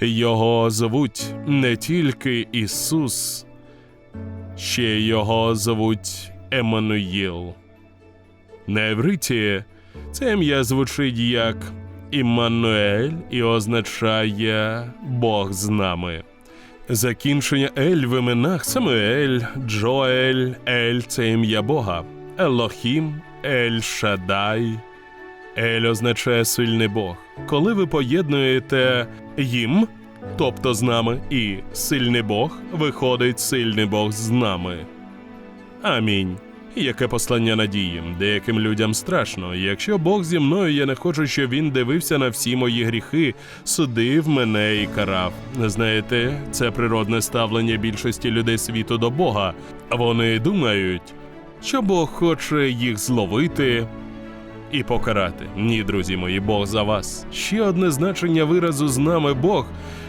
Його звуть не тільки Ісус, ще його звуть Еммануїл. На івриті це ім'я звучить як Іммануель і означає Бог з нами. Закінчення Ель в іменах Самуель, Джоель, Ель це ім'я Бога, Елохім, Ель Шадай. Ель означає сильний Бог. Коли ви поєднуєте їм, тобто з нами, і сильний Бог, виходить сильний Бог з нами. Амінь. Яке послання надії? Деяким людям страшно. Якщо Бог зі мною, я не хочу, щоб він дивився на всі мої гріхи, судив мене і карав. Знаєте, це природне ставлення більшості людей світу до Бога. Вони думають, що Бог хоче їх зловити і покарати. Ні, друзі мої, Бог за вас. Ще одне значення виразу з нами Бог.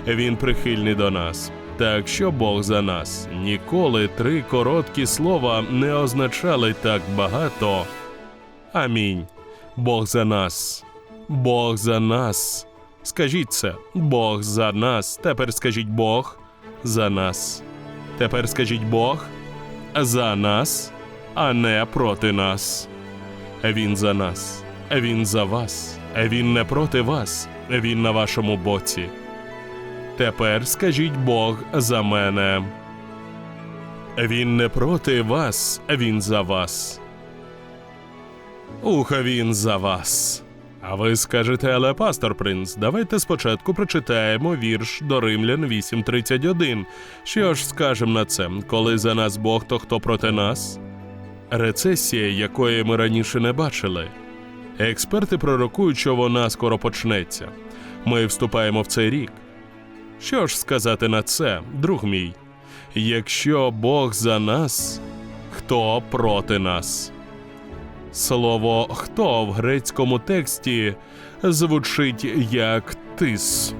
Він прихильний до нас. Так що Бог за нас. Ніколи три короткі слова не означали так багато. Амінь. Бог за нас. Бог за нас. Скажіть це, Бог за нас. Тепер скажіть Бог за нас. Тепер скажіть Бог за нас, а не проти нас. Він за нас, він за вас, він не проти вас, він на вашому боці. Тепер скажіть Бог за мене. Він не проти вас, він за вас. Уха він за вас. А ви скажете, але пастор принц, давайте спочатку прочитаємо вірш до Римлян 8.31. Що ж скажемо на це? Коли за нас Бог, то хто проти нас? Рецесія, якої ми раніше не бачили. Експерти пророкують, що вона скоро почнеться. Ми вступаємо в цей рік. Що ж сказати на це, друг мій? Якщо Бог за нас, хто проти нас? Слово хто в грецькому тексті звучить як тис.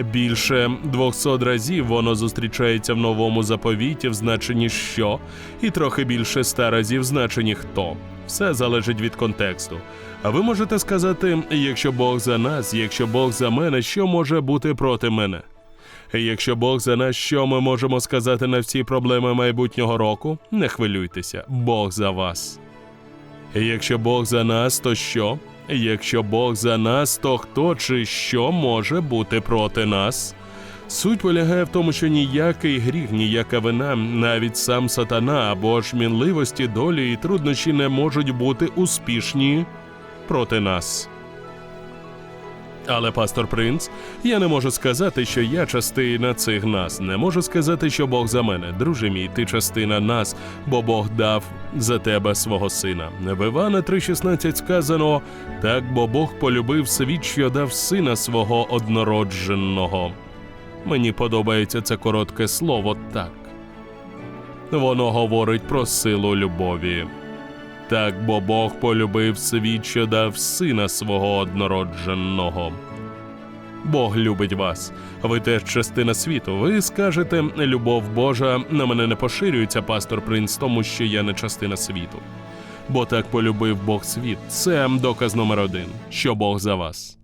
Більше 200 разів воно зустрічається в новому заповіті в значенні що, і трохи більше ста разів в значенні хто. Все залежить від контексту. А ви можете сказати, якщо Бог за нас, якщо Бог за мене, що може бути проти мене? Якщо Бог за нас, що ми можемо сказати на всі проблеми майбутнього року? Не хвилюйтеся, Бог за вас. Якщо Бог за нас, то що? Якщо Бог за нас, то хто чи що може бути проти нас? Суть полягає в тому, що ніякий гріх, ніяка вина, навіть сам сатана або ж мінливості долі і труднощі не можуть бути успішні проти нас. Але пастор принц, я не можу сказати, що я частина цих нас. Не можу сказати, що Бог за мене. Друже мій, ти частина нас, бо Бог дав за тебе свого сина. В Івана 3,16 сказано: так, бо Бог полюбив світ, що дав сина свого однородженого. Мені подобається це коротке слово так. Воно говорить про силу любові. Так, бо Бог полюбив світ, що дав сина свого однородженого. Бог любить вас. Ви теж частина світу. Ви скажете, любов Божа на мене не поширюється, пастор принц, тому що я не частина світу. Бо так полюбив Бог світ. Це доказ номер один, що Бог за вас.